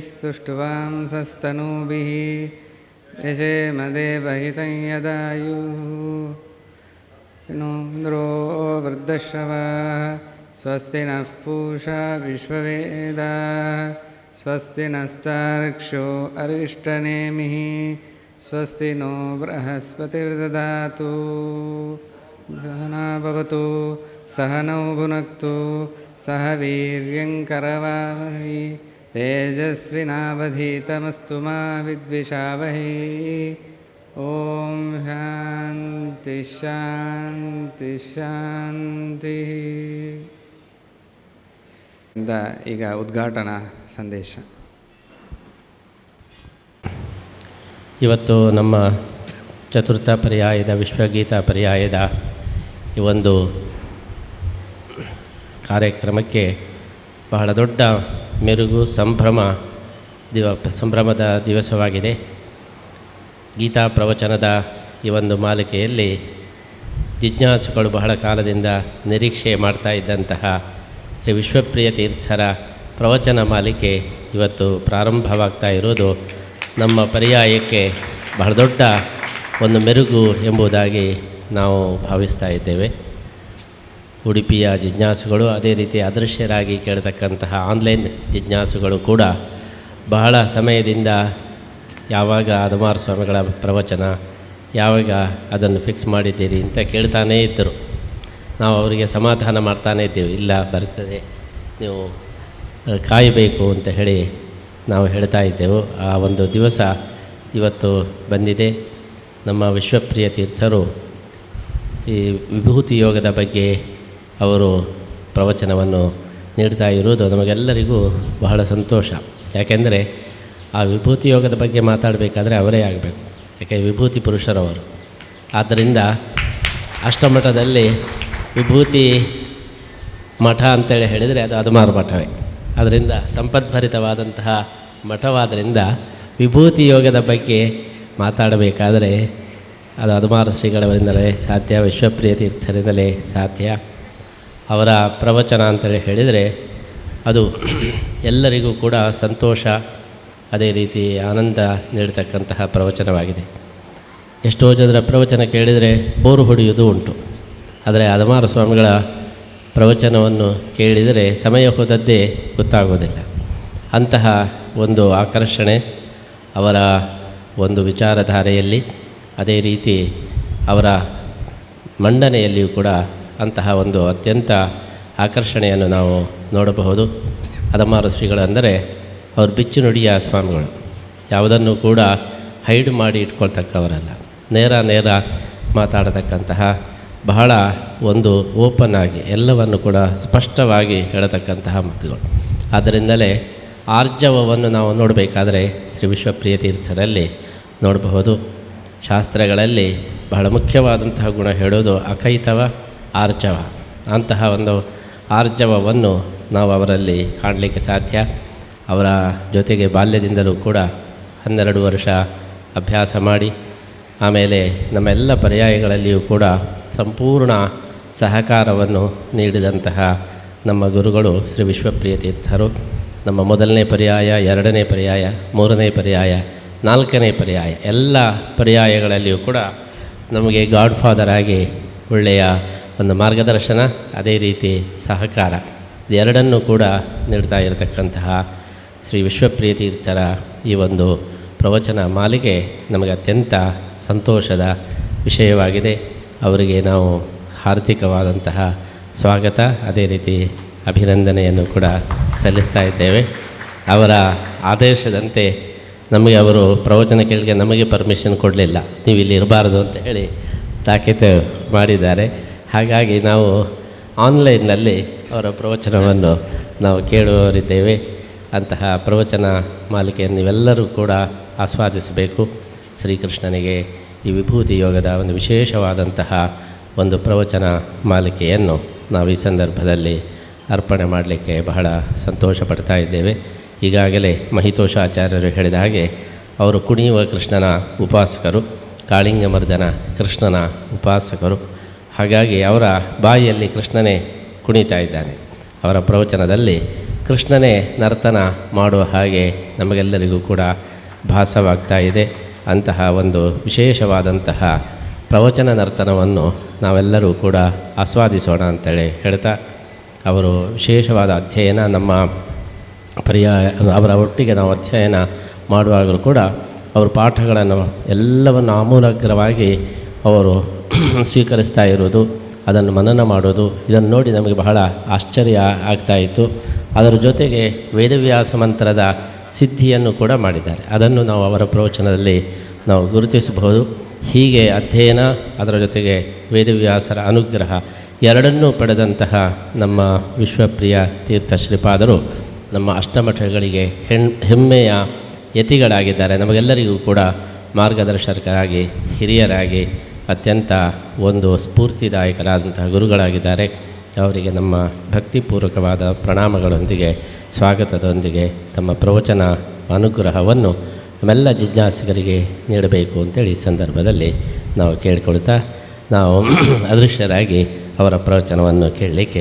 स्तुष्ट्वांसस्तनूभिः यशेमदेवहितं यदायुः इन्द्रो वृद्धश्रवः स्वस्ति नः पूषा विश्ववेदाः स्वस्ति नस्तार्क्ष्यो अरिष्टनेमिः स्वस्ति नो बृहस्पतिर्ददातु सहना भवतु सहनौ भुनक्तु सह वीर्यङ्करवावहै तेजस्विनावधीतमस्तु मा विद्विषावहै ॐ शान्ति ಶಾಂತಿ ಶಾಂತಿ ಇಂದ ಈಗ ಉದ್ಘಾಟನಾ ಸಂದೇಶ ಇವತ್ತು ನಮ್ಮ ಚತುರ್ಥ ಪರ್ಯಾಯದ ವಿಶ್ವಗೀತ ಪರ್ಯಾಯದ ಈ ಒಂದು ಕಾರ್ಯಕ್ರಮಕ್ಕೆ ಬಹಳ ದೊಡ್ಡ ಮೆರುಗು ಸಂಭ್ರಮ ದಿವ, ಸಂಭ್ರಮದ ದಿವಸವಾಗಿದೆ. ಗೀತಾ ಪ್ರವಚನದ ಈ ಒಂದು ಮಾಲಿಕೆಯಲ್ಲಿ ಜಿಜ್ಞಾಸುಗಳು ಬಹಳ ಕಾಲದಿಂದ ನಿರೀಕ್ಷೆ ಮಾಡ್ತಾ ಇದ್ದಂತಹ ಶ್ರೀ ವಿಶ್ವಪ್ರಿಯ ತೀರ್ಥರ ಪ್ರವಚನ ಮಾಲಿಕೆ ಇವತ್ತು ಪ್ರಾರಂಭವಾಗ್ತಾ ಇರೋದು ನಮ್ಮ ಪರ್ಯಾಯಕ್ಕೆ ಬಹಳ ದೊಡ್ಡ ಒಂದು ಮೆರುಗು ಎಂಬುದಾಗಿ ನಾವು ಭಾವಿಸ್ತಾ ಇದ್ದೇವೆ. ಉಡುಪಿಯ ಜಿಜ್ಞಾಸುಗಳು ಅದೇ ರೀತಿ ಅದೃಶ್ಯರಾಗಿ ಕೇಳ್ತಕ್ಕಂತಹ ಆನ್ಲೈನ್ ಜಿಜ್ಞಾಸುಗಳು ಕೂಡ ಬಹಳ ಸಮಯದಿಂದ ಯಾವಾಗ ಅದಮಾರು ಸ್ವಾಮಿಗಳ ಪ್ರವಚನ, ಯಾವಾಗ ಅದನ್ನು ಫಿಕ್ಸ್ ಮಾಡಿದ್ದೀರಿ ಅಂತ ಕೇಳ್ತಾನೇ ಇದ್ದರು. ನಾವು ಅವರಿಗೆ ಸಮಾಧಾನ ಮಾಡ್ತಾನೇ ಇದ್ದೇವೆ. ಇಲ್ಲ, ಬರ್ತದೆ. ನೀವು ಕಾಯಬೇಕು ಅಂತ ಹೇಳಿ ನಾವು ಹೇಳ್ತಾ ಇದ್ದೆವು. ಆ ಒಂದು ದಿವಸ ಇವತ್ತು ಬಂದಿದೆ. ನಮ್ಮ ವಿಶ್ವಪ್ರಿಯ ತೀರ್ಥರು ಈ ವಿಭೂತಿ ಯೋಗದ ಬಗ್ಗೆ ಅವರು ಪ್ರವಚನವನ್ನು ನೀಡ್ತಾ ಇರುವುದು ನಮಗೆಲ್ಲರಿಗೂ ಬಹಳ ಸಂತೋಷ. ಯಾಕೆಂದರೆ ಆ ವಿಭೂತಿ ಯೋಗದ ಬಗ್ಗೆ ಮಾತಾಡಬೇಕಾದ್ರೆ ಅವರೇ ಆಗಬೇಕು. ಯಾಕೆ? ವಿಭೂತಿ ಪುರುಷರವರು. ಆದ್ದರಿಂದ ಅಷ್ಟಮಠದಲ್ಲಿ ವಿಭೂತಿ ಮಠ ಅಂತೇಳಿ ಹೇಳಿದರೆ ಅದು ಅದುಮಾರು ಮಠವೇ. ಅದರಿಂದ ಸಂಪದ್ಭರಿತವಾದಂತಹ ಮಠವಾದ್ದರಿಂದ ವಿಭೂತಿ ಯೋಗದ ಬಗ್ಗೆ ಮಾತಾಡಬೇಕಾದರೆ ಅದು ಅದುಮಾರ ಶ್ರೀಗಳವರಿಂದಲೇ ಸಾಧ್ಯ, ವಿಶ್ವಪ್ರಿಯ ತೀರ್ಥರಿಂದಲೇ ಸಾಧ್ಯ. ಅವರ ಪ್ರವಚನ ಅಂತೇಳಿ ಹೇಳಿದರೆ ಅದು ಎಲ್ಲರಿಗೂ ಕೂಡ ಸಂತೋಷ, ಅದೇ ರೀತಿ ಆನಂದ ನೀಡತಕ್ಕಂತಹ ಪ್ರವಚನವಾಗಿದೆ. ಎಷ್ಟೋ ಜನರ ಪ್ರವಚನ ಕೇಳಿದರೆ ಬೋರು ಹೊಡೆಯುವುದು ಉಂಟು. ಆದರೆ ಅದಮಾರ ಸ್ವಾಮಿಗಳ ಪ್ರವಚನವನ್ನು ಕೇಳಿದರೆ ಸಮಯ ಹೋದದ್ದೇ ಗೊತ್ತಾಗೋದಿಲ್ಲ. ಅಂತಹ ಒಂದು ಆಕರ್ಷಣೆ ಅವರ ಒಂದು ವಿಚಾರಧಾರೆಯಲ್ಲಿ, ಅದೇ ರೀತಿ ಅವರ ಮಂಡನೆಯಲ್ಲಿಯೂ ಕೂಡ ಅಂತಹ ಒಂದು ಅತ್ಯಂತ ಆಕರ್ಷಣೆಯನ್ನು ನಾವು ನೋಡಬಹುದು. ಅದಮಾರು ಶ್ರೀಗಳು ಅಂದರೆ ಅವರು ಬಿಚ್ಚು ನುಡಿಯ ಸ್ವಾಮಿಗಳು. ಯಾವುದನ್ನು ಕೂಡ ಹೈಡ್ ಮಾಡಿ ಇಟ್ಕೊಳ್ತಕ್ಕವರಲ್ಲ. ನೇರ ನೇರ ಮಾತಾಡತಕ್ಕಂತಹ ಬಹಳ ಒಂದು ಓಪನ್ ಆಗಿ ಎಲ್ಲವನ್ನು ಕೂಡ ಸ್ಪಷ್ಟವಾಗಿ ಹೇಳತಕ್ಕಂತಹ ಮಾತುಗಳು. ಆದ್ದರಿಂದಲೇ ಆರ್ಜವವನ್ನು ನಾವು ನೋಡಬೇಕಾದರೆ ಶ್ರೀ ವಿಶ್ವಪ್ರಿಯ ತೀರ್ಥರಲ್ಲಿ ನೋಡಬಹುದು. ಶಾಸ್ತ್ರಗಳಲ್ಲಿ ಬಹಳ ಮುಖ್ಯವಾದಂತಹ ಗುಣ ಹೇಳೋದು ಅಕೈತವ. ಆರ್ಜವ. ಅಂತಹ ಒಂದು ಆರ್ಜವವನ್ನು ನಾವು ಅವರಲ್ಲಿ ಕಾಣಲಿಕ್ಕೆ ಸಾಧ್ಯ. ಅವರ ಜೊತೆಗೆ ಬಾಲ್ಯದಿಂದಲೂ ಕೂಡ ಹನ್ನೆರಡು ವರ್ಷ ಅಭ್ಯಾಸ ಮಾಡಿ, ಆಮೇಲೆ ನಮ್ಮೆಲ್ಲ ಪರ್ಯಾಯಗಳಲ್ಲಿಯೂ ಕೂಡ ಸಂಪೂರ್ಣ ಸಹಕಾರವನ್ನು ನೀಡಿದಂತಹ ನಮ್ಮ ಗುರುಗಳು ಶ್ರೀ ವಿಶ್ವಪ್ರಿಯ ತೀರ್ಥರು. ನಮ್ಮ ಮೊದಲನೇ ಪರ್ಯಾಯ, ಎರಡನೇ ಪರ್ಯಾಯ, ಮೂರನೇ ಪರ್ಯಾಯ, ನಾಲ್ಕನೇ ಪರ್ಯಾಯ, ಎಲ್ಲ ಪರ್ಯಾಯಗಳಲ್ಲಿಯೂ ಕೂಡ ನಮಗೆ ಗಾಡ್ ಫಾದರ್ ಆಗಿ ಒಳ್ಳೆಯ ಒಂದು ಮಾರ್ಗದರ್ಶನ, ಅದೇ ರೀತಿ ಸಹಕಾರ. ಇದೆರಡನ್ನೂ ಕೂಡ ನೀಡ್ತಾ ಇರತಕ್ಕಂತಹ ಶ್ರೀ ವಿಶ್ವಪ್ರಿಯ ತೀರ್ಥರ ಈ ಒಂದು ಪ್ರವಚನ ಮಾಲಿಕೆ ನಮಗೆ ಅತ್ಯಂತ ಸಂತೋಷದ ವಿಷಯವಾಗಿದೆ. ಅವರಿಗೆ ನಾವು ಹಾರ್ದಿಕವಾದಂತಹ ಸ್ವಾಗತ, ಅದೇ ರೀತಿ ಅಭಿನಂದನೆಯನ್ನು ಕೂಡ ಸಲ್ಲಿಸ್ತಾ ಇದ್ದೇವೆ. ಅವರ ಆದೇಶದಂತೆ ನಮಗೆ ಅವರು ಪ್ರವಚನ ಕೇಳಿಗೆ ನಮಗೆ ಪರ್ಮಿಷನ್ ಕೊಡಲಿಲ್ಲ. ನೀವು ಇಲ್ಲಿ ಇರಬಾರ್ದು ಅಂತ ಹೇಳಿ ತಾಕೀತು ಮಾಡಿದ್ದಾರೆ. ಹಾಗಾಗಿ ನಾವು ಆನ್ಲೈನ್ನಲ್ಲಿ ಅವರ ಪ್ರವಚನವನ್ನು ನಾವು ಕೇಳುವವರಿದ್ದೇವೆ. ಅಂತಹ ಪ್ರವಚನ ಮಾಲಿಕೆಯನ್ನು ನೀವೆಲ್ಲರೂ ಕೂಡ ಆಸ್ವಾದಿಸಬೇಕು. ಶ್ರೀಕೃಷ್ಣನಿಗೆ ಈ ವಿಭೂತಿ ಯೋಗದ ಒಂದು ವಿಶೇಷವಾದಂತಹ ಒಂದು ಪ್ರವಚನ ಮಾಲಿಕೆಯನ್ನು ನಾವು ಈ ಸಂದರ್ಭದಲ್ಲಿ ಅರ್ಪಣೆ ಮಾಡಲಿಕ್ಕೆ ಬಹಳ ಸಂತೋಷ ಪಡ್ತಾ ಇದ್ದೇವೆ. ಈಗಾಗಲೇ ಮಹಿತೋಷಾಚಾರ್ಯರು ಹೇಳಿದ ಹಾಗೆ ಅವರು ಕುಣಿಯುವ ಕೃಷ್ಣನ ಉಪಾಸಕರು, ಕಾಳಿಂಗಮರ್ದನ ಕೃಷ್ಣನ ಉಪಾಸಕರು ಹಾಗಾಗಿ ಅವರ ಬಾಯಿಯಲ್ಲಿ ಕೃಷ್ಣನೇ ಕುಣಿತಾ ಇದ್ದಾನೆ. ಅವರ ಪ್ರವಚನದಲ್ಲಿ ಕೃಷ್ಣನೇ ನರ್ತನ ಮಾಡುವ ಹಾಗೆ ನಮಗೆಲ್ಲರಿಗೂ ಕೂಡ ಭಾಸವಾಗ್ತಾ ಇದೆ. ಅಂತಹ ಒಂದು ವಿಶೇಷವಾದಂತಹ ಪ್ರವಚನ ನರ್ತನವನ್ನು ನಾವೆಲ್ಲರೂ ಕೂಡ ಆಸ್ವಾದಿಸೋಣ ಅಂತೇಳಿ ಹೇಳ್ತಾ, ಅವರು ವಿಶೇಷವಾದ ಅಧ್ಯಯನ ನಮ್ಮ ಪರ್ಯಾಯ ಅವರ ಒಟ್ಟಿಗೆ ನಾವು ಅಧ್ಯಯನ ಮಾಡುವಾಗಲೂ ಕೂಡ ಅವರು ಪಾಠಗಳನ್ನು ಎಲ್ಲವನ್ನು ಆಮೂಲಾಗ್ರವಾಗಿ ಅವರು ಸ್ವೀಕರಿಸ್ತಾ ಇರೋದು, ಅದನ್ನು ಮನನ ಮಾಡೋದು, ಇದನ್ನು ನೋಡಿ ನಮಗೆ ಬಹಳ ಆಶ್ಚರ್ಯ ಆಗ್ತಾ ಇತ್ತು. ಅದರ ಜೊತೆಗೆ ವೇದವ್ಯಾಸ ಮಂತ್ರದ ಸಿದ್ಧಿಯನ್ನು ಕೂಡ ಮಾಡಿದ್ದಾರೆ. ಅದನ್ನು ನಾವು ಅವರ ಪ್ರವಚನದಲ್ಲಿ ನಾವು ಗುರುತಿಸಬಹುದು. ಹೀಗೆ ಅಧ್ಯಯನ, ಅದರ ಜೊತೆಗೆ ವೇದವ್ಯಾಸರ ಅನುಗ್ರಹ ಎರಡನ್ನೂ ಪಡೆದಂತಹ ನಮ್ಮ ವಿಶ್ವಪ್ರಿಯ ತೀರ್ಥ ಶ್ರೀಪಾದರು ನಮ್ಮ ಅಷ್ಟಮಠಗಳಿಗೆ ಹೆಣ್, ಹೆಮ್ಮೆಯ ಯತಿಗಳಾಗಿದ್ದಾರೆ. ನಮಗೆಲ್ಲರಿಗೂ ಕೂಡ ಮಾರ್ಗದರ್ಶಕರಾಗಿ, ಹಿರಿಯರಾಗಿ ಅತ್ಯಂತ ಒಂದು ಸ್ಫೂರ್ತಿದಾಯಕರಾದಂತಹ ಗುರುಗಳಾಗಿದ್ದಾರೆ. ಅವರಿಗೆ ನಮ್ಮ ಭಕ್ತಿಪೂರ್ವಕವಾದ ಪ್ರಣಾಮಗಳೊಂದಿಗೆ, ಸ್ವಾಗತದೊಂದಿಗೆ, ತಮ್ಮ ಪ್ರವಚನ ಅನುಗ್ರಹವನ್ನು ನಮ್ಮೆಲ್ಲ ಜಿಜ್ಞಾಸಿಗರಿಗೆ ನೀಡಬೇಕು ಅಂತೇಳಿ ಸಂದರ್ಭದಲ್ಲಿ ನಾವು ಕೇಳಿಕೊಳ್ತಾ ನಾವು ಅದೃಶ್ಯರಾಗಿ ಅವರ ಪ್ರವಚನವನ್ನು ಕೇಳಲಿಕ್ಕೆ